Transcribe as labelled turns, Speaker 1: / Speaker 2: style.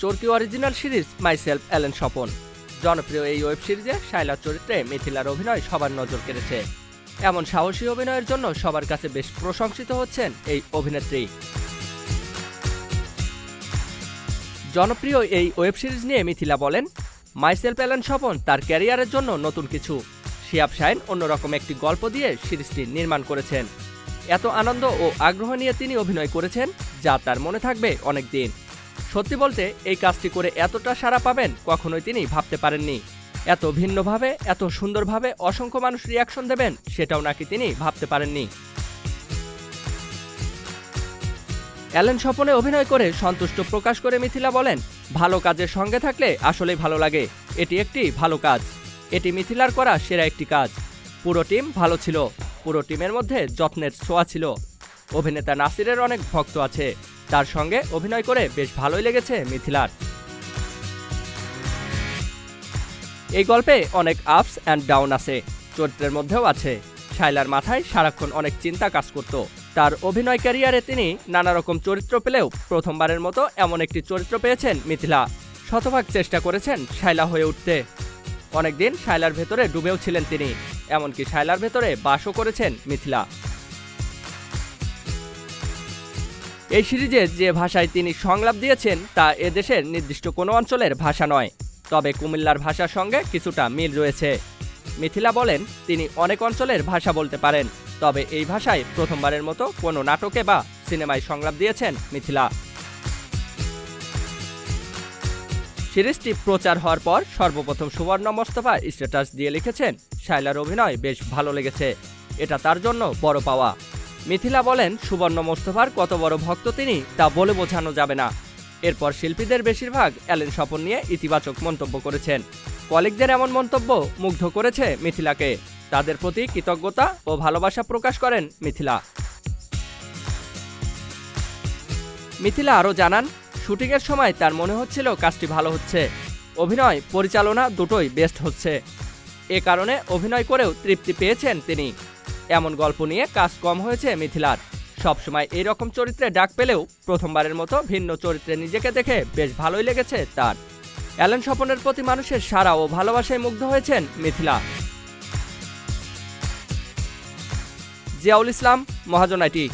Speaker 1: Chorki original series myself Allen Swapan. জনপ্রিয় এই web সিরিজে শাইলার চরিত্রে মিথিলার অভিনয় সবার নজর কেড়েছে। এমন সাহসী অভিনয়ের জন্য সবার কাছে বেশ প্রশংসিত হচ্ছেন এই অভিনেত্রী। জনপ্রিয় এই ওয়েব সিরিজ নিয়ে মিথিলা বলেন, মাইসেলফ অ্যালেন স্বপন তার ক্যারিয়ারের জন্য নতুন কিছু। শিয়াব শাইন অন্যরকম একটি গল্প দিয়ে সিরিজটি নির্মাণ করেছেন। এত আনন্দ ও আগ্রহ নিয়ে তিনি অভিনয় করেছেন যা তার মনে থাকবে অনেক দিন সত্যি বলতে, এই কাজটি করে এতটা সাড়া পাবেন কখনোই তিনি ভাবতে পারেননি। এত ভিন্নভাবে, এত সুন্দরভাবে অসংখ্য মানুষ রিয়াকশন দেবেন, সেটাও নাকি তিনি ভাবতে পারেননি। অ্যালেন স্বপনে অভিনয় করে সন্তুষ্ট প্রকাশ করে মিথিলা বলেন, ভালো কাজের সঙ্গে থাকলে আসলেই ভালো লাগে। এটি একটি ভালো কাজ। এটি মিথিলার করা সেরা একটি কাজ। পুরো টিম ভালো ছিল। পুরো টিমের মধ্যে যত্নের ছোঁয়া ছিল। অভিনেতা নাসিরের অনেক ভক্ত আছে। তার সঙ্গে অভিনয় করে বেশ ভালোই লেগেছে মিথিলার। এই গল্পে অনেক আপস অ্যান্ড ডাউন আছে, চরিত্রের মধ্যেও আছে। শাইলার মাথায় সারাক্ষণ অনেক চিন্তা কাজ করত। তার অভিনয় ক্যারিয়ারে তিনি নানা রকম চরিত্র পেলেও প্রথমবারের মতো এমন একটি চরিত্র পেয়েছেন মিথিলা। শতভাগ চেষ্টা করেছেন শাইলা হয়ে উঠতে। অনেকদিন শাইলার ভেতরে ডুবেও ছিলেন তিনি, এমনকি শাইলার ভেতরে বাসও করেছেন মিথিলা। এই সিরিজে যে ভাষায় তিনি সংলাপ দিয়েছেন, তা এদেশের নির্দিষ্ট কোনো অঞ্চলের ভাষা নয়। তবে কুমিল্লার ভাষার সঙ্গে কিছুটা মিল রয়েছে। মিথিলা বলেন, তিনি অনেক অঞ্চলের ভাষা বলতে পারেন, তবে এই ভাষায় প্রথমবারের মতো কোনো নাটকে বা সিনেমায় সংলাপ দিয়েছেন মিথিলা। সিরিজটি প্রচার হওয়ার পর সর্বপ্রথম সুবর্ণ মোস্তফা স্ট্যাটাস দিয়ে লিখেছেন শাইলার অভিনয় বেশ ভালো লেগেছে। এটা তার জন্য বড় পাওয়া। মিথিলা বলেন, সুবর্ণ মোস্তফার কত বড় ভক্ত তিনি তা বলে বোঝানো যাবে না। এরপর শিল্পীদের বেশিরভাগ অ্যালেন স্বপন নিয়ে ইতিবাচক মন্তব্য করেছেন। কলিগদের এমন মন্তব্য মুগ্ধ করেছে মিথিলাকে। তাদের প্রতি কৃতজ্ঞতা ও ভালোবাসা প্রকাশ করেন মিথিলা। মিথিলা আরও জানান, শুটিংয়ের সময় তার মনে হচ্ছিল কাজটি ভালো হচ্ছে। অভিনয় পরিচালনা দুটোই বেস্ট হচ্ছে। এ কারণে অভিনয় করেও তৃপ্তি পেয়েছেন তিনি। এমন গল্প নিয়ে কাজ কম হয়েছে মিথিলার। সবসময় এরকম চরিত্রে ডাক পেলেও প্রথমবারের মতো ভিন্ন চরিত্রে নিজেকে দেখে বেশ ভালোই লেগেছে তার। অ্যালেন স্বপনের প্রতি মানুষের সারা ও ভালোবাসায় মুগ্ধ হয়েছেন মিথিলা। জিয়াউল ইসলাম, মহাজন আইটি।